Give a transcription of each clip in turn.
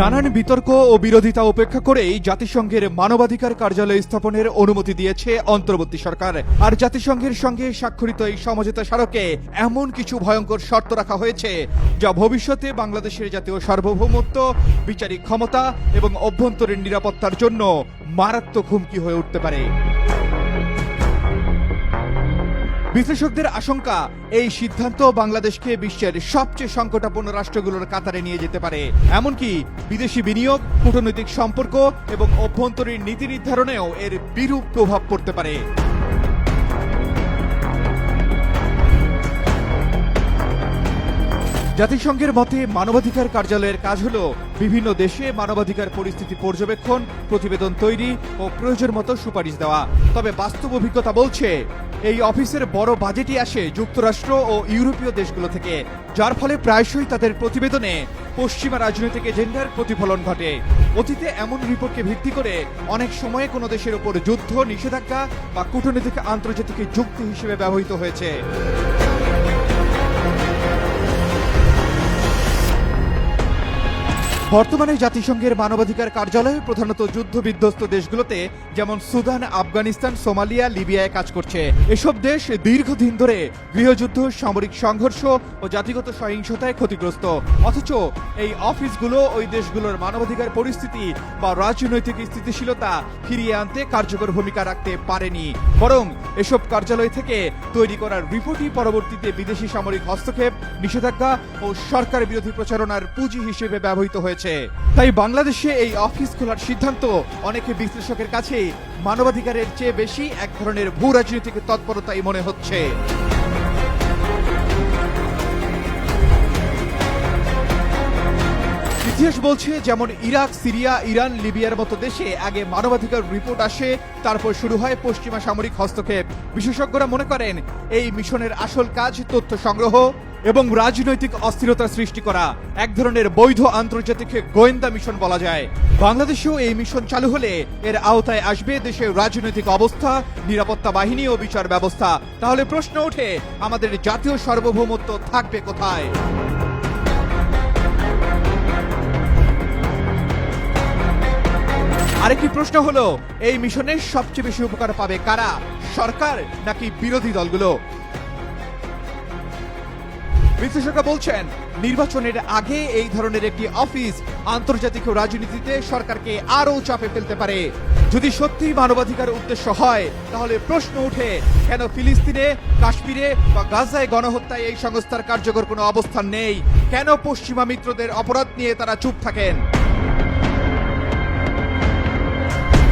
নানান বিতর্ক ও বিরোধিতা উপেক্ষা করেই জাতিসংঘের মানবাধিকার কার্যালয় স্থাপনের অনুমতি দিয়েছে অন্তর্বর্তী সরকার। আর জাতিসংঘের সঙ্গে স্বাক্ষরিত এই সমঝোতা স্মারকে এমন কিছু ভয়ঙ্কর শর্ত রাখা হয়েছে, যা ভবিষ্যতে বাংলাদেশের জাতীয় সার্বভৌমত্ব, বিচারিক ক্ষমতা এবং অভ্যন্তরীণ নিরাপত্তার জন্য মারাত্মক হুমকি হয়ে উঠতে পারে। বিশ্লেষকদের আশঙ্কা, এই সিদ্ধান্ত বাংলাদেশকে বিশ্বের সবচেয়ে সংকটাপন্ন রাষ্ট্রগুলোর কাতারে নিয়ে যেতে পারে। এমনকি বিদেশি বিনিয়োগ, কূটনৈতিক সম্পর্ক এবং অভ্যন্তরীণ নীতি নির্ধারণেও এর বিরূপ প্রভাব পড়তে পারে। জাতিসংঘের মতে মানবাধিকার কার্যালয়ের কাজ হলো বিভিন্ন দেশে মানবাধিকার পরিস্থিতি পর্যবেক্ষণ, প্রতিবেদন তৈরি ও প্রয়োজন মতো সুপারিশ দেওয়া। তবে বাস্তব অভিজ্ঞতা বলছে, এই অফিসের বড় বাজেটই আসে যুক্তরাষ্ট্র ও ইউরোপীয় দেশগুলো থেকে, যার ফলে প্রায়শই তাদের প্রতিবেদনে পশ্চিমা রাজনৈতিক এজেন্ডার প্রতিফলন ঘটে। অতীতে এমন রিপোর্টকে ভিত্তি করে অনেক সময়ে কোনো দেশের উপর যুদ্ধ, নিষেধাজ্ঞা বা কূটনৈতিক আন্তর্জাতিক যুক্তি হিসেবে ব্যবহৃত হয়েছে। বর্তমানে জাতিসংঘের মানবাধিকার কার্যালয় প্রধানত যুদ্ধ বিধ্বস্ত দেশগুলোতে, যেমন সুদান, আফগানিস্তান, সোমালিয়া, লিবিয়ায় কাজ করছে। এসব দেশ দীর্ঘদিন ধরে গৃহযুদ্ধ, সামরিক সংঘর্ষ ও জাতিগত সহিংসতায় ক্ষতিগ্রস্ত। অথচ এই অফিসগুলো ওই দেশগুলোর মানবাধিকার পরিস্থিতি বা রাজনৈতিক স্থিতিশীলতা ফিরিয়ে আনতে কার্যকর ভূমিকা রাখতে পারেনি। বরং এসব কার্যালয় থেকে তৈরি করার রিপোর্টই পরবর্তীতে বিদেশি সামরিক হস্তক্ষেপ, নিষেধাজ্ঞা ও সরকার বিরোধী প্রচারণার পুঁজি হিসেবে ব্যবহৃত হয়েছে। তাই বাংলাদেশে এই অফিস খোলার সিদ্ধান্ত অনেকে বিশ্লেষকের কাছে মানবাধিকারের চেয়ে বেশি এক ধরনের ভূ রাজনৈতিক তৎপরতাই মনে হচ্ছে। ইতিহাস বলছে, যেমন ইরাক, সিরিয়া, ইরান, লিবিয়ার মতো দেশে আগে মানবাধিকার রিপোর্ট আসে, তারপর শুরু হয় পশ্চিমা সামরিক হস্তক্ষেপ। বিশেষজ্ঞরা মনে করেন, এই মিশনের আসল কাজ তথ্য সংগ্রহ এবং রাজনৈতিক অস্থিরতা সৃষ্টি করা। এক ধরনের বৈধ আন্তর্জাতিক গোয়েন্দা মিশন বলা যায়। বাংলাদেশেও এই মিশন চালু হলে এর আওতায় আসবে দেশের রাজনৈতিক অবস্থা, নিরাপত্তা বাহিনী ও বিচার ব্যবস্থা। তাহলে প্রশ্ন ওঠে, আমাদের জাতীয় সার্বভৌমত্ব থাকবে কোথায়? আরেকটি প্রশ্ন হলো, এই মিশনে সবচেয়ে বেশি উপকার পাবে কারা, সরকার নাকি বিরোধী দলগুলো? বিশ্লেষকরা বলছেন, নির্বাচনের আগে এই ধরনের একটি অফিস আন্তর্জাতিক রাজনীতিতে সরকারকে আরও চাপে ফেলতে পারে। যদি সত্যি মানবাধিকার উদ্দেশ্য হয়, তাহলে প্রশ্ন উঠে কেন ফিলিস্তিনে, কাশ্মীরে বা গাজায় গণহত্যায় এই সংস্থার কার্যকর কোনো অবস্থান নেই? কেন পশ্চিমা মিত্রদের অপরাধ নিয়ে তারা চুপ থাকেন?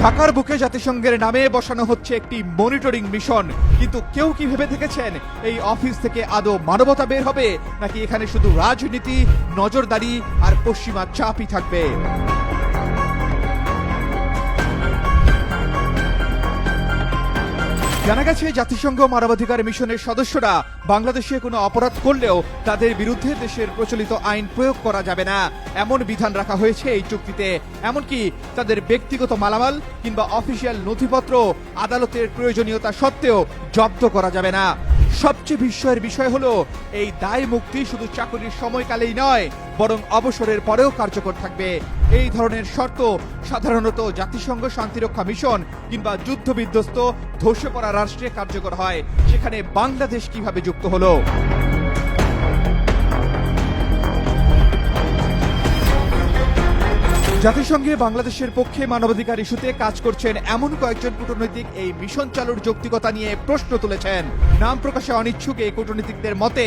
ঢাকার বুকে জাতিসংঘের নামে বসানো হচ্ছে একটি মনিটরিং মিশন। কিন্তু কেউ কি ভেবে থেকেছেন এই অফিস থেকে আদৌ মানবতা বের হবে, নাকি এখানে শুধু রাজনীতি, নজরদারি আর পশ্চিমা চাপই থাকবে? জানা গেছে, জাতিসংঘ মানবাধিকার মিশনের সদস্যরা বাংলাদেশে কোনো অপরাধ করলেও তাদের বিরুদ্ধে দেশের প্রচলিত আইন প্রয়োগ করা যাবে না। এমন বিধান রাখা হয়েছে এই চুক্তিতে। এমনকি তাদের ব্যক্তিগত মালামাল কিংবা অফিসিয়াল নথিপত্র আদালতের প্রয়োজনীয়তা সত্ত্বেও জব্দ করা যাবে না। সবচেয়ে বিস্ময়ের বিষয় হলো, এই দায় মুক্তি শুধু চাকরির সময়কালেই নয়, বরং অবসরের পরেও কার্যকর থাকবে। এই ধরনের শর্ত সাধারণত জাতিসংঘ শান্তিরক্ষা মিশন কিংবা যুদ্ধবিধ্বস্ত ধসে পড়া রাষ্ট্রে কার্যকর হয় সেখানে বাংলাদেশ কীভাবে যুক্ত হলো। জাতিসংঘে বাংলাদেশের পক্ষে মানবাধিকার ইস্যুতে কাজ করছেন এমন কয়েকজন কূটনৈতিক এই মিশন চালুর যৌক্তিকতা নিয়ে প্রশ্ন তুলেছেন। নাম প্রকাশে অনিচ্ছুক এই কূটনীতিকদের মতে,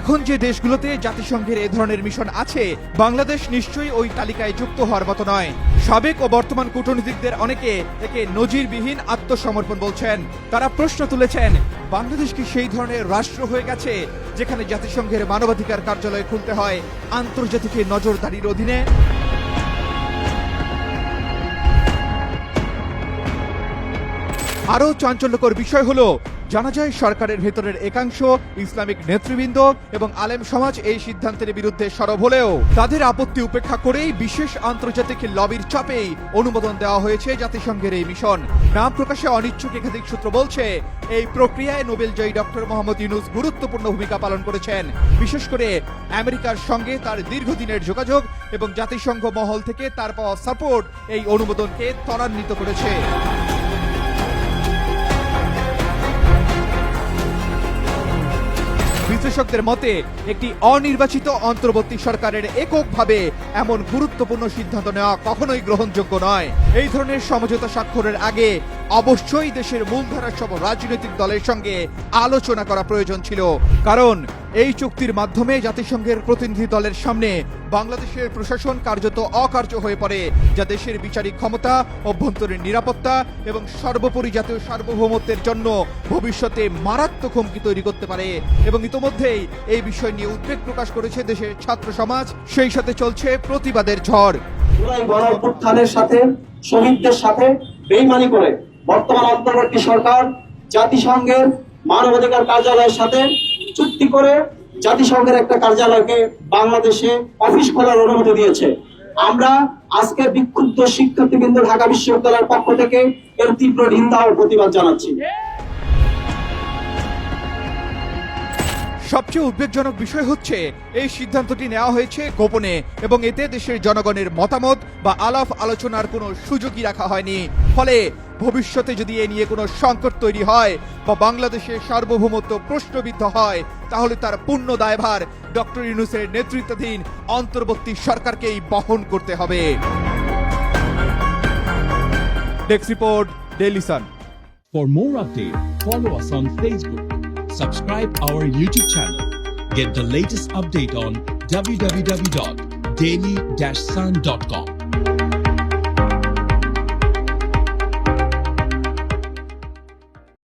এখন যে দেশগুলোতে জাতিসংঘের এ ধরনের মিশন আছে, বাংলাদেশ নিশ্চয়ই ওই তালিকায় যুক্ত হওয়ার মতো নয়। সাবেক ও বর্তমান কূটনীতিকদের অনেকে একে নজিরবিহীন আত্মসমর্পণ বলছেন। তারা প্রশ্ন তুলেছেন, বাংলাদেশ কি সেই ধরনের রাষ্ট্র হয়ে গেছে, যেখানে জাতিসংঘের মানবাধিকার কার্যালয় খুলতে হয় আন্তর্জাতিক নজরদারির অধীনে? আরও চাঞ্চল্যকর বিষয় হলো, জানা যায় সরকারের ভেতরের একাংশ ইসলামিক নেতৃবৃন্দ এবং আলেম সমাজ এই সিদ্ধান্তের বিরুদ্ধে সরব হলেও তাদের আপত্তি উপেক্ষা করেই বিশেষ আন্তর্জাতিক লবির চাপেই অনুমোদন দেওয়া হয়েছে জাতিসংঘের এই মিশন। নাম প্রকাশে অনিচ্ছুক একাধিক সূত্র বলছে, এই প্রক্রিয়ায় নোবেলজয়ী ডক্টর মোহাম্মদ ইউনুস গুরুত্বপূর্ণ ভূমিকা পালন করেছেন। বিশেষ করে আমেরিকার সঙ্গে তার দীর্ঘদিনের যোগাযোগ এবং জাতিসংঘ মহল থেকে তার পাওয়া সাপোর্ট এই অনুমোদনকে ত্বরান্বিত করেছে। বিশ্লেষকদের মতে, একটি অনির্বাচিত অন্তর্বর্তী সরকারের এককভাবে এমন গুরুত্বপূর্ণ সিদ্ধান্ত নেওয়া কখনোই গ্রহণযোগ্য নয়। এই ধরনের সমঝোতা স্বাক্ষরের আগে অবশ্যই দেশের মূলধারার সব রাজনৈতিক দলের সঙ্গে আলোচনা করা প্রয়োজন ছিল। কারণ এই চুক্তির মাধ্যমে জাতিসংঘের প্রতিনিধি দলের সামনে বাংলাদেশের প্রশাসন কার্যত অকার্য হয়ে পড়ে, যা দেশের বিচারিক ক্ষমতা, অভ্যন্তরীণ নিরাপত্তা এবং সর্বোপরি জাতীয় সার্বভৌমত্বের জন্য ভবিষ্যতে মারাত্মক হুমকি তৈরি করতে পারে এবং ইতোমধ্যেই এই বিষয় নিয়ে উদ্বেগ প্রকাশ করেছে দেশের ছাত্র সমাজ। সেই সাথে চলছে প্রতিবাদের ঝড়। সাথে, শহীদদের সাথে বেইমানি করে বর্তমান অন্তর্বর্তী সরকার জাতিসংঘের মানবাধিকার কার্যালয়ের সাথে চুক্তি করে জাতিসংঘের একটা কার্যালয়কে বাংলাদেশে অফিস খোলার অনুমতি দিয়েছে। আমরা আজকে বিক্ষুব্ধ শিক্ষার্থী শিক্ষার্থীবৃন্দ ঢাকা বিশ্ববিদ্যালয়ের পক্ষ থেকে এর তীব্র নিন্দা ও প্রতিবাদ জানাচ্ছি। সবচেয়ে উদ্বেগজনক বিষয় হচ্ছে এই সিদ্ধান্তটি নেওয়া হয়েছে গোপনে এবং এতে দেশের জনগণের মতামত বা আলাপ আলোচনার কোনো সুযোগই রাখা হয়নি। ফলে ভবিষ্যতে যদি এ নিয়ে কোনো সংকট তৈরি হয় বা বাংলাদেশের সার্বভৌমত্ব প্রশ্নবিদ্ধ হয় তাহলে তার পূর্ণ দায়ভার ডক্টর ইউনুসের নেতৃত্বাধীন অন্তর্বর্তী সরকারকেই বহন করতে হবে। Desk report daily sun. For more updates, follow us on Facebook, subscribe our YouTube channel, get the latest update on www.daily-sun.com